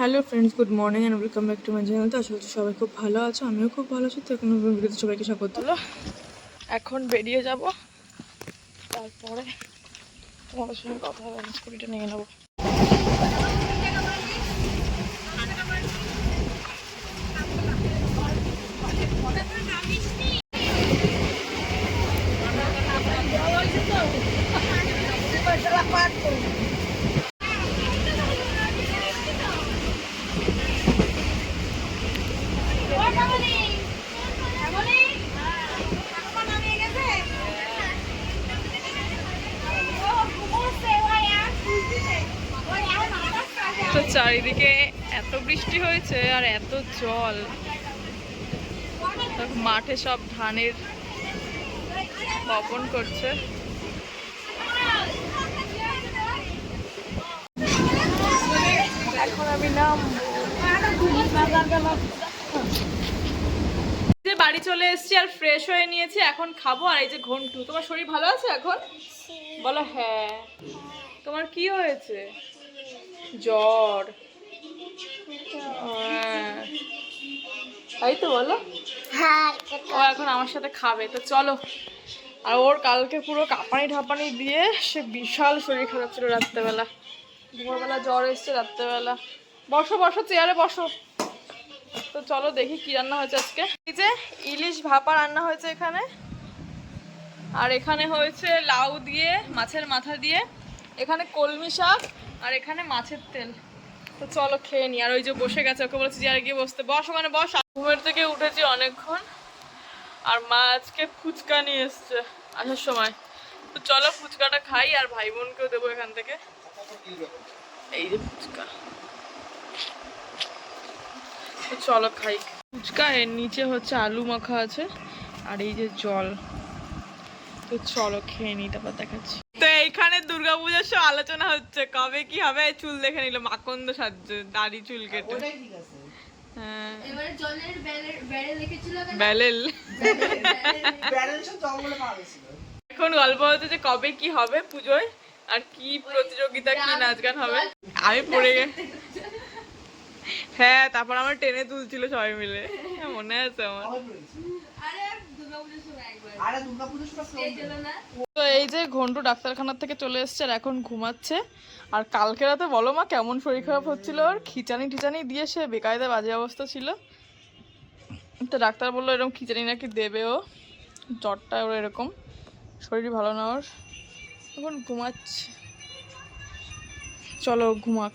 Hello friends good morning and welcome back to my channel তো আশা করছি সবাই খুব ভালো আছো আমিও খুব ভালো আছি। তো এখন ভিডিওতে সবাইকে স্বাগত। হলো এখন বেরিয়ে যাব। তারপরে তোমাদের সঙ্গে কথা হবে আমি স্কুটিটা নিয়ে নেব। চারিদিকে এত বৃষ্টি হয়েছে আর এত জল। মাঠে সব ধানের বপন করছে। এখন আমি নাম যে বাড়ি চলে এসেছি আর ফ্রেশ হয়ে নিয়েছি এখন খাব। আর এই যে ঘন্টু তোমার শরীর ভালো আছে এখন? বলো হ্যাঁ। তোমার কি হয়েছে? জ্বর। হ্যাঁ। তাই তো বলো? ও এখন আমার সাথে খাবে তো চলো। আর ওর কালকে পুরো কাঁপানি ঢাপানি দিয়ে সে বিশাল শরীর খারাপ ছিল রাত্রেবেলা। ভোরবেলা জ্বর এসছে রাত্রেবেলা। বসো বসো চেয়ারে বসো। তো চলো দেখি কি রান্না হয়েছে আজকে। এই যে ইলিশ ভাপা রান্না হয়েছে এখানে। আর এখানে হয়েছে লাউ দিয়ে মাছের মাথা দিয়ে। এখানে কলমি শাক আর এখানে মাছের তেল। তো চলো খেয়ে নি। আর ওই যে বসে গেছে, ওকে বলেছি যে আর গিয়ে বসতে। বস ওখানে বস। ঘুমের থেকে উঠেছি অনেকক্ষণ। আর মা আজকে ফুচকা নিয়ে এসছে আসার সময়। তো চলো ফুচকাটা খাই আর ভাই বোনকেও দেবো এখান থেকে। এই যে ফুচকা। তো চলো খাই। ফুচকা, এর নিচে হচ্ছে আলু মাখা আছে। আর এই যে জল। তো চলো খেয়ে নি, তারপর দেখাচ্ছি। তো এইখানে দুর্গাপূজার সব আলোচনা হচ্ছে। কবে কি হবে? চুল দেখে নিল মাকন্দ সাজছে দাড়ি চুল কেটে। হ্যাঁ? ব্যালেল এখন গল্প হচ্ছে যে কবে কি হবে পুজোয় আর কি প্রতিযোগিতা কি নাচ গান হবে। আমি পড়ে গে হ্যাঁ তারপর আমার টেনে তুলছিল সবাই মিলে। হ্যাঁ, মনে আছে আমার। তো এই যে ঘন্টু ডাক্তারখানার থেকে চলে এসছে আর এখন ঘুমাচ্ছে। আর কালকে রাতে বলো মা, কেমন শরীর খারাপ হচ্ছিল? ওর খিচানি টিচানি দিয়ে সে বেকায়দা বাজে অবস্থা ছিল। তো ডাক্তার বলল এরকম খিচানি নাকি দেবে ও। জ্বরটা ওর এরকম। শরীর ভালো না ওর। এখন ঘুমাচ্ছে। চলো ঘুমাক।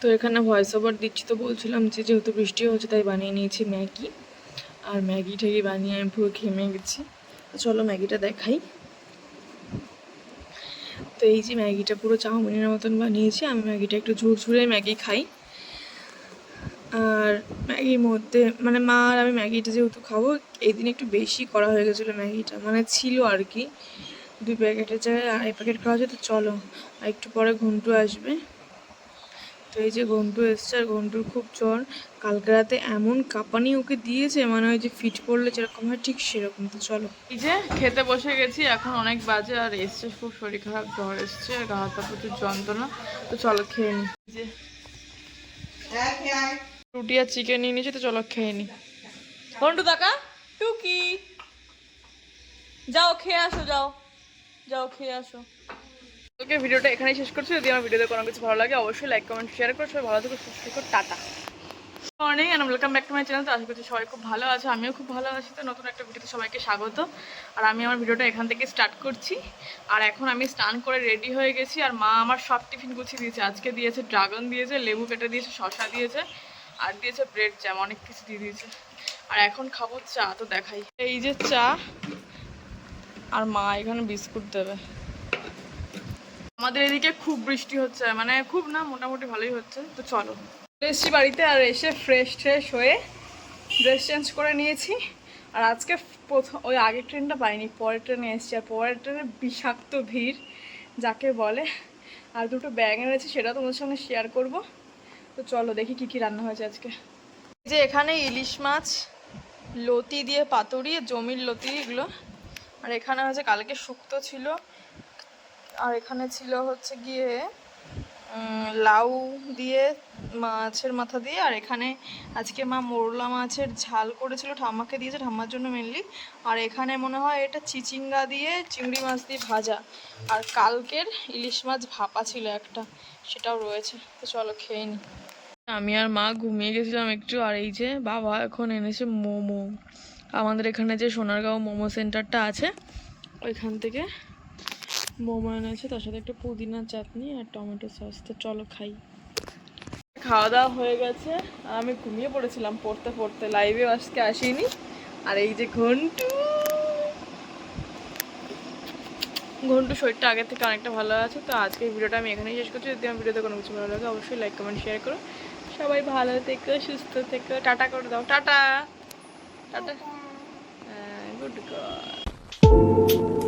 তো এখানে ভয়েস ওভার দিচ্ছি তো বলছিলাম যে যেহেতু বৃষ্টি হচ্ছে তাই বানিয়ে নিয়েছি ম্যাগি। আর ম্যাগি ঠ্যাগি বানিয়ে আমি পুরো খেমে গেছি। চলো ম্যাগিটা দেখাই। তো এই যে ম্যাগিটা পুরো চাউমিনের মতন বানিয়েছি, আমি ম্যাগিটা একটু ঝুরঝুরে ম্যাগি খাই। আর ম্যাগির মধ্যে মানে মা আর আমি ম্যাগিটা যেহেতু খাব এই দিন একটু বেশি করা হয়ে গেছিল ম্যাগিটা মানে ছিল আর কি। দুই প্যাকেটের জায়গায় আড়াই প্যাকেট খাওয়া হয়েছে তো চলো, আর একটু পরে ঘন্টু আসবে। তো এই যে ঘন্টু এসছে আর ঘন্টুর খুব জ্বর। কালকে রাতে এমন কাঁপানি ওকে দিয়েছে মানে ওই যে ফিট করলে যেরকম হয় ঠিক সেরকম। তো চলো। এই যে খেতে বসে গেছি, এখন অনেক বাজে আর এসছে, খুব শরীর খারাপ, জ্বর এসছে গা হাত প্রচুর যন্ত্রণা। তো চলো খেয়ে নি। যে রুটি আর চিকেন নিয়ে নিয়েছি, তো চলো খেয়ে নি। ঘন্টু দাকা টুকি। যাও, খেয়ে আসো, যাও। যাও, খেয়ে আসো। ওকে ভিডিওটা এখানেই শেষ করছি। যদি আমার ভিডিওতে কোনো কিছু ভালো লাগে, অবশ্যই লাইক কমেন্ট শেয়ার করো। সবাই ভালো থেকো, সুস্থ থেকো, tata. Morning and welcome back to my channel তো আশা করছি সবাই খুব ভালো আছে, আমিও খুব ভালো আছি। তো নতুন একটা ভিডিওতে সবাইকে স্বাগত। আর আমি আমার ভিডিওটা এখান থেকে স্টার্ট করছি। আর এখন আমি স্নান করে রেডি হয়ে গেছি। আর মা আমার সব টিফিন গুছিয়ে দিয়েছে। আজকে দিয়েছে ড্রাগন দিয়েছে, লেবু কেটে দিয়েছে শশা দিয়েছে, আর দিয়েছে ব্রেড জ্যাম অনেক কিছু দিয়ে দিয়েছে। আর এখন খাব চা, তো দেখাই। এই যে চা, আর মা এখানে বিস্কুট দেবে। আমাদের এদিকে খুব বৃষ্টি হচ্ছে মানে খুব না, মোটামুটি ভালোই হচ্ছে। তো চলো। এসেছি বাড়িতে আর এসে ফ্রেশ ট্রেশ হয়ে ড্রেস চেঞ্জ করে নিয়েছি। আর আজকে প্রথম, ওই আগের ট্রেনটা পাইনি, পরের ট্রেনে এসেছি। আর পরের ট্রেনে বিষাক্ত ভিড়, যাকে বলে। আর দুটো ব্যাগ এনেছি, সেটা তোমাদের সঙ্গে শেয়ার করব। তো চলো দেখি কি কি রান্না হয়েছে আজকে। যে এখানে ইলিশ মাছ, লতি দিয়ে পাতুরি, জমির লতি, এগুলো। আর এখানে হচ্ছে কালকে শুক্তো ছিল। আর এখানে ছিল হচ্ছে গিয়ে লাউ দিয়ে মাছের মাথা দিয়ে, আর এখানে আজকে মা মোরলা মাছের ঝাল করেছিল, ঠাম্মাকে দিয়েছে, ঠাম্মার জন্য মেনলি আর এখানে মনে হয় এটা চিচিঙ্গা দিয়ে চিংড়ি মাছ দিয়ে ভাজা। আর কালকের ইলিশ মাছ ভাপা ছিল একটা, সেটাও রয়েছে। তো চলো খেয়ে নি। আমি আর মা ঘুমিয়ে গেছিলাম একটু, আর এই যে বাবা এখন এনেছে মোমো। আমাদের এখানে যে সোনারগাঁও মোমো সেন্টারটা আছে, ওইখান থেকে মোমো আছে, তার সাথে একটা পুদিনা চাটনি আর টমেটো সস। তো চলো খাই। খাওয়া দাওয়া হয়ে গেছে। আর আমি ঘুমিয়ে পড়েছিলাম, পড়তে পড়তে। লাইভে আজকে আসিনি। আর এই যে ঘন্টু। ঘন্টু শরীরটা আগের থেকে অনেকটা ভালো আছে, তো আজকে ভিডিওটা আমি এখানেই শেষ করছি। যদি আমার ভিডিওতে কোনো কিছু ভালো লাগে, অবশ্যই লাইক কমেন্ট শেয়ার করো। সবাই ভালো থেকো, সুস্থ থেকো। টাটা করে দাও। টাটা। টাটা। Good girl